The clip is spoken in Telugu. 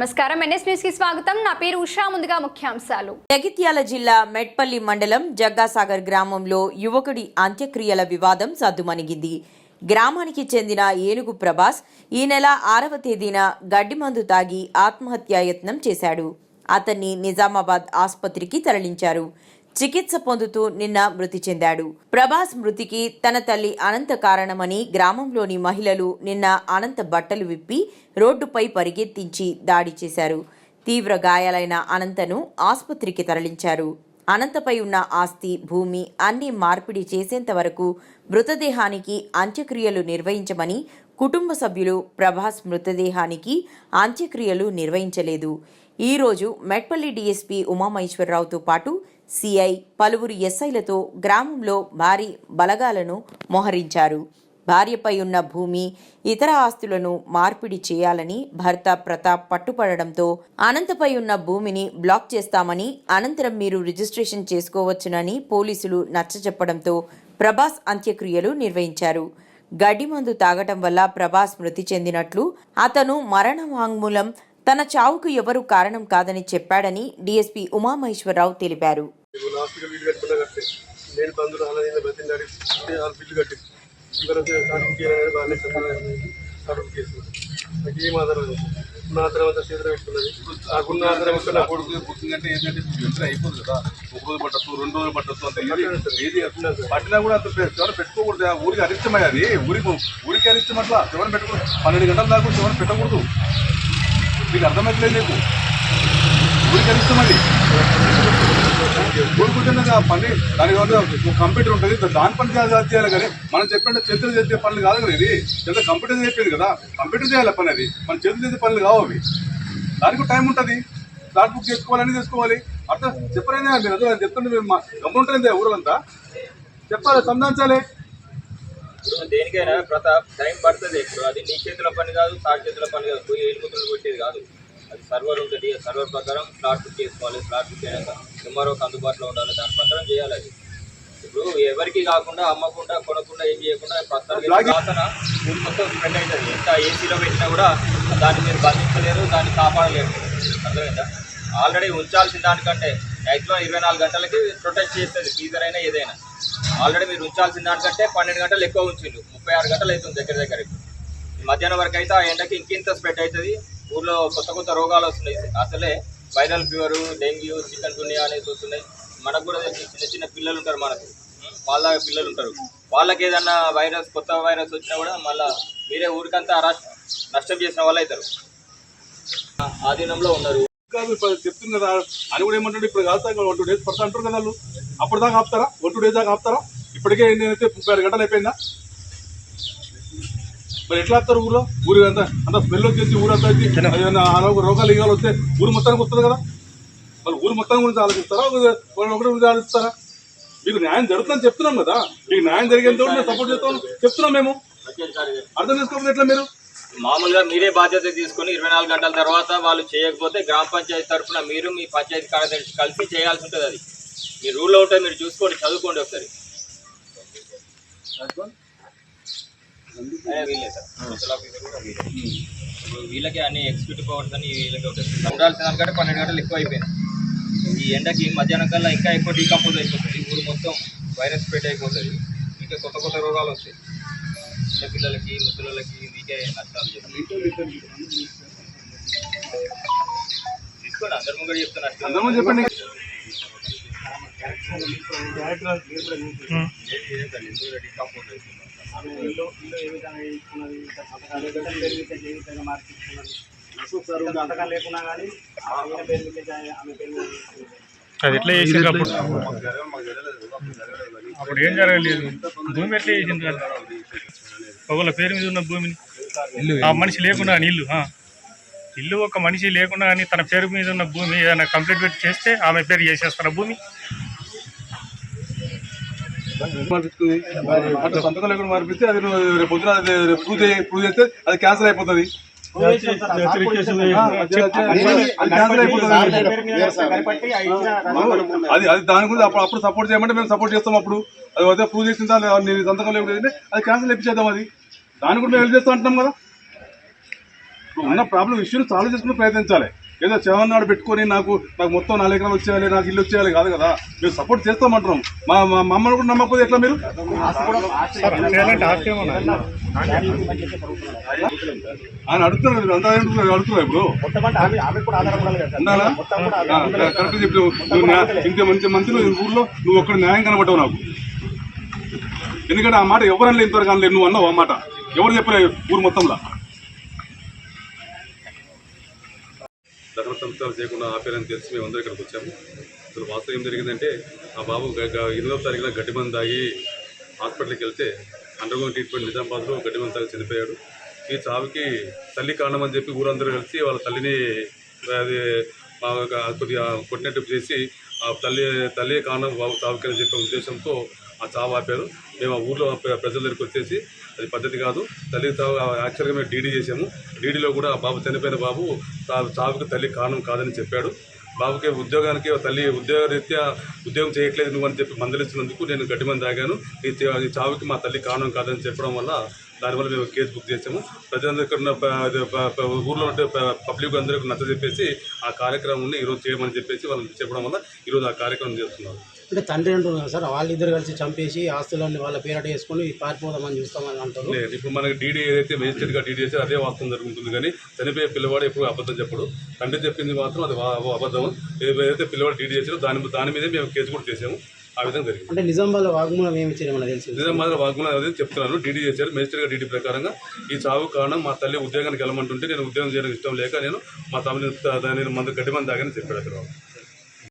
నమస్కారం. ఎన్ఎస్ న్యూస్కి స్వాగతం. నా పేరు ఉషా. ముందుగా ముఖ్యాంశాలు. జగిత్యాల జిల్లా మెట్పల్లి మండలం జగ్గాసాగర్ గ్రామంలో యువకుడి అంత్యక్రియల వివాదం సద్దుమణిగింది. గ్రామానికి చెందిన ఏనుగు ప్రభాస్ ఈ నెల ఆరవ తేదీన గడ్డిమందు తాగి ఆత్మహత్యాయత్నం చేశాడు. అతన్ని నిజామాబాద్ ఆసుపత్రికి తరలించారు. చికిత్స పొందుతూ నిన్న మృతి చెందాడు. ప్రభాస్ మృతికి తన తల్లి అనంత కారణమని గ్రామంలోని మహిళలు నిన్న అనంత బట్టలు విప్పి రోడ్డుపై పరిగెత్తించి దాడి చేశారు. తీవ్ర గాయాలైన అనంతను ఆసుపత్రికి తరలించారు. అనంతపై ఉన్న ఆస్తి భూమి అన్ని మార్పిడి చేసేంత వరకు మృతదేహానికి అంత్యక్రియలు నిర్వహించమని కుటుంబ సభ్యులు ప్రభాస్ మృతదేహానికి అంత్యక్రియలు నిర్వహించలేదు. ఈ రోజు మెట్పల్లి డీఎస్పీ ఉమామహేశ్వరరావుతో పాటు సిఐ పలువురు ఎస్ఐలతో గ్రామంలో భారీ బలగాలను మోహరించారు. భార్యపై ఉన్న భూమి ఇతర ఆస్తులను మార్పిడి చేయాలని భర్త ప్రతాప్ పట్టుపడడంతో అనంతపై ఉన్న భూమిని బ్లాక్ చేస్తామని అనంతరం మీరు రిజిస్ట్రేషన్ చేసుకోవచ్చునని పోలీసులు నచ్చజెప్పడంతో ప్రభాస్ అంత్యక్రియలు నిర్వహించారు. గడ్డి మందు తాగటం వల్ల ప్రభాస్ మృతి చెందినట్లు అతను మరణ వాంగ్మూలం తన చావుకు ఎవరూ కారణం కాదని చెప్పాడని డీఎస్పీ ఉమామహేశ్వరరావు తెలిపారు. బంధువులు అలా నేను బతిందాడి వాళ్ళు బిల్లు కట్టి తర్వాత సర్టిఫికేట్ అనేది వాళ్ళే సర్టిఫికేట్ నాకు ఏం ఆధారం లేదు. నా తర్వాత చేతులు పెట్టుకున్నది. నాకున్న ఆధారం ఇక్కడ నా కొడుకు బుకింగ్ అంటే ఏంటంటే ఇప్పుడు వెంటనే అయిపోతుంది కదా. ఒక రోజు పట్టచ్చు రెండు రోజులు పట్టచ్చు అంత ఏది. పట్టినా కూడా అంత ఎవరు పెట్టుకోకూడదు. ఆ ఊరికి అరిష్టమై అది. ఊరికి ఊరికి అరిష్టం అట్లా. ఎవరు పెట్టుకోకూడదు. పన్నెండు గంటల దాకా ఎవరు పెట్టకూడదు. మీకు అర్థమవుతలేదు నీకు? ఊరికి అరిష్టం అది. ఆ పని దానికి కంప్యూటర్ ఉంటుంది దాని పని చేయాలి కానీ మనం చెప్పండి చేతులు చేసే పనులు కాదు కదా ఇది. చేత కంప్యూటర్ చెప్పేది కదా కంప్యూటర్ చేయాలి పని అది. మన చేతులు చేసే పనులు కావు అవి. దానికి టైం ఉంటుంది. స్లాట్ బుక్ చేసుకోవాలని చేసుకోవాలి. అర్థం చెప్పరేనే మీరు అదే చెప్తుంటే మేము గమ్ముంటుంది ఊరంతా. చెప్పాలి సంధానించాలి. దేనికైనా ప్రతాప్ టైం పడుతుంది ఇప్పుడు. అది నీ చేతుల పని కాదు సాటి చేతుల పని కాదు పోయి ఎలుగుతులు కొట్టేది కాదు. అది సర్వర్ ఉంటుంది. సర్వర్ ప్రకారం స్లాట్ బుక్ చేసుకోవాలి. స్లాట్ బుక్ అయినాక ఎంఆర్ఓకి అందుబాటులో ఉండాలి. దాని ప్రకారం చేయాలి అది. ఇప్పుడు ఎవరికి కాకుండా అమ్మకుండా కొనకుండా ఏం చేయకుండా ప్రస్తుతానికి ఊరు మొత్తం స్ప్రెడ్ అవుతుంది. ఎంత ఏసీలో పెట్టినా కూడా దాన్ని మీరు బంధించలేరు దాన్ని కాపాడలేరు. అర్థమైందా? ఆల్రెడీ ఉంచాల్సిన దానికంటే మ్యాక్సిమం ఇరవై నాలుగు గంటలకి ప్రొటెక్ట్ చేస్తుంది ఫీజర్ అయినా ఏదైనా. ఆల్రెడీ మీరు ఉంచాల్సిన దానికంటే పన్నెండు గంటలు ఎక్కువ ఉంచిండు ముప్పై ఆరు గంటలు అవుతుంది దగ్గర దగ్గర ఇప్పుడు. ఈ మధ్యాహ్నం వరకు అయితే ఆ ఎండకి ఇంకింత స్ప్రెడ్ అవుతుంది. ఊర్లో కొత్త కొత్త రోగాలు వస్తున్నాయి. అసలే viral fever dengue chikungunya అనేసి వస్తున్నాయి. మనకు కూడా చిన్న చిన్న పిల్లలు ఉంటారు మనకు. వాళ్ళ పిల్లలు ఉంటారు. వాళ్ళకి ఏదన్నా వైరస్ కొత్త వైరస్ వచ్చినా కూడా మళ్ళీ మీరే ఊరికంతా అరాష్ నష్టం చేసిన వాళ్ళు అవుతారు. ఆధీనంలో ఉన్నారు. కాదు ఇప్పుడు చెప్తుంది కదా అని కూడా ఏమంటాడు? ఇప్పుడు కాదు వన్ టూ డేస్ పడతా అంటారు కదా వాళ్ళు. అప్పుడు దాకా ఆపుతారా? వన్ టూ డేస్ దాకా ఆపుతారా? ఇప్పటికే నేనైతే ముప్పై ఆరు గంటలు అయిపోయిందా? మరి ఎట్లా ఆపుతారు ఊర్లో? ఊరి అంతా అంత స్మెల్ వచ్చేసి ఊరంతా వచ్చి రోగాలు ఈగాలు వస్తే ఊరు మొత్తానికి వస్తుంది కదా? వాళ్ళు ఊరు మొత్తం గురించి ఆలోచిస్తారా? వాళ్ళు ఒకటి గురించి ఆలోచిస్తారా? మీకు న్యాయం జరుగుతుందని చెప్తున్నాం కదా. మీకు న్యాయం జరిగేంత మేము సపోర్ట్ చేస్తాం చెప్తున్నాం మేము. అర్థం చేసుకోకపోతే ఎట్లా మీరు? మామూలుగా మీరే బాధ్యత తీసుకొని ఇరవై నాలుగు గంటల తర్వాత వాళ్ళు చేయకపోతే గ్రామ పంచాయతీ తరఫున మీరు మీ పంచాయతీ కార్యదర్శి కలిసి చేయాల్సి ఉంటుంది అది. మీ రూల్లో ఉంటే మీరు చూసుకోండి చదువుకోండి ఒకసారి ఏ, వీళ్ళే సార్ స్పెషల్ ఆఫీసర్ కూడా వీళ్ళే. ఇప్పుడు వీళ్ళకి అన్ని ఎగ్జిక్యూటివ్ పవర్స్ అని వీళ్ళకి ఉండాల్సిన దానికంటే పన్నెండు గంటలు ఎక్కువ అయిపోయింది. ఈ ఎండకి మధ్యాహ్నం కల్లా ఇంకా ఎక్కువ డీకంపోజ్ అయిపోతుంది. ఊరు మొత్తం వైరస్ స్ప్రెడ్ అయిపోతుంది. ఇంకా కొత్త కొత్త రోగాలు వస్తాయి. చిన్న పిల్లలకి ముసలిళ్ళకి మీకే నష్టాలు తీసుకోండి అందరి ముందు చెప్తున్నా. అందరూ చెప్పండి. డీకంపోజ్ అవుతుంది ఇల్లు ఇల్లు ఏ విధంగా ఇస్తున్నది ఇంకా పథకాలు ఏ విధంగా పేరు మీద ఏ విధంగా మార్చిస్తున్నది ఇంకా పథకాలు లేకున్నా కానీ ఆమె పేరు మీద చే- ఆమె పేరు మీద చేస్తున్నది. అది ఎట్లా చేసిండ్రు అప్పుడు అప్పుడు ఏం జరగలేదు భూమి ఎట్లా చేసిండ్రు అది? ఒకళ్ళ పేరు మీద ఉన్న భూమిని ఆ మనిషి లేకుండా కానీ ఇల్లు ఆ. ఇల్లు ఒక మనిషి లేకుండా కానీ తన పేరు మీద ఉన్న భూమి ఏదైనా కంప్లీట్ పెట్టి చేస్తే ఆమె పేరు చేసేస్తారు భూమి మార్పిస్తుంది అట్లా సంతకం లేకుండా మార్పిస్తే అది రేపు పొద్దున అది రేపు ప్రూవ్ ప్రూవ్ చేస్తే అది క్యాన్సిల్ అయిపోతుంది. అది అది దాని గురించి అప్పుడు అప్పుడు సపోర్ట్ చేయమంటే మేము సపోర్ట్ చేస్తాం అప్పుడు. అది అదే ప్రూవ్ చేసిన నేను సంతకం లేకుండా అది క్యాన్సిల్ ఇప్పించేద్దాం అది. దాని కూడా మేము హెల్ప్ చేస్తాం అంటున్నాం కదా? ఉన్న ప్రాబ్లం ఇష్యూని సాల్వ్ చేసుకుని ప్రయత్నించాలి. ఏదో చెవన్నాడు పెట్టుకొని నాకు నాకు మొత్తం నాలుగు ఎకరాలు వచ్చేయాలి నాకు ఇల్లు వచ్చేయాలి కాదు కదా. మేము సపోర్ట్ చేస్తామంటున్నాం మా మా మమ్మల్ని కూడా నమ్మకపోతే ఎట్లా మీరు? ఆయన అడుగుతున్నారు మీరు అంతా అడుగుతున్నారు ఇప్పుడు. కరెక్ట్ చెప్పు నువ్వు ఇంత మంచి మంత్రులు ఊర్లో నువ్వు ఒక్కడ న్యాయం కనబడ్డావు నాకు. ఎందుకంటే ఆ మాట ఎవరన్నా ఇంతవరకు అనలేదు నువ్వు అన్నావు ఆ మాట. ఎవరు చెప్పలేదు ఊరు మొత్తంలో? దహన సంస్కారం చేయకుండా ఆపేయాలని తెలిసి మేము అందరూ ఇక్కడికి వచ్చాము. అసలు వాస్తవం ఏం జరిగిందంటే ఆ బాబు గ- ఎనిమిదవ తారీఖున గడ్డి తాగి హాస్పిటల్కి వెళ్తే అండర్గ్రౌండ్ ట్రీట్మెంట్ నిజామాబాద్లో గడ్డి తాగి చనిపోయాడు. ఈ చావుకి తల్లి కారణం అని చెప్పి ఊరందరూ కలిసి వాళ్ళ తల్లిని అది కొద్దిగా కొట్టినట్టు చేసి ఆ తల్లి తల్లి కారణం బాబు చావుకి అని చెప్పే ఉద్దేశంతో ఆ చావు ఆపారు. మేము ఆ ఊర్లో ప్రజల దగ్గరికి వచ్చేసి అది పద్ధతి కాదు. తల్లి యాక్చువల్గా మేము డీడీ చేసాము డీడీలో కూడా బాబు చనిపోయిన బాబు చా- చావుకి తల్లి కారణం కాదని చెప్పాడు. బాబుకి ఉద్యోగానికి తల్లి ఉద్యోగ రీత్యా ఉద్యోగం చేయట్లేదు నువ్వు అని చెప్పి మందలిస్తున్నందుకు నేను గడ్డి మంది తాగాను. ఈ చావుకి మా తల్లి కారణం కాదని చెప్పడం వల్ల దానివల్ల మేము కేసు బుక్ చేసాము ప్రజలందరూ ఇక్కడ ఉన్న ఊర్లో ఉంటే పబ్లిక్ అందరికీ నచ్చ చెప్పేసి ఆ కార్యక్రమాన్ని ఈరోజు చేయమని చెప్పేసి వాళ్ళని చెప్పడం వల్ల ఈరోజు ఆ కార్యక్రమం చేస్తున్నారు. అంటే తండ్రి అంటున్నారు సార్. వాళ్ళిద్దరు కలిసి చంపేసి ఆస్తులన్నీ వాళ్ళ పేరట వేసుకొని పారిపోదామని చూస్తామని అంటారు లేదు ఇప్పుడు మనకి డీడీ ఏదైతే మేజిస్ట్రేట్గా డీడీ చేస్తే అదే వాస్తవం జరుగుతుంది కానీ చనిపోయే పిల్లవాడు ఎప్పుడు అబద్ధం చెప్పడు. తండ్రి చెప్పింది మాత్రం అది అబద్ధం. ఏదైతే పిల్లవాడు డీడీ చేసారో దాని దాని మీదే మేము కేసు కూడా చేసాము ఆ విధంగా జరిగింది. అంటే నిజామాబాద్ వాగ్మూలం ఏమి ఇచ్చారు మనకు తెలిసి? నిజాం మాత్రం వాగ్మూలం అదే చెప్తున్నాను. డీడీ చేశారు. మేజిస్ట్రేట్ డీడీ ప్రకారంగా ఈ చావు కారణం మా తల్లి ఉద్యోగానికి వెళ్ళమంటుంటే నేను ఉద్యోగం చేయడానికి ఇష్టం లేక నేను మా తమ్ముని నేను మంది గడ్డి మంది తాగని చెప్పాడు అక్కడ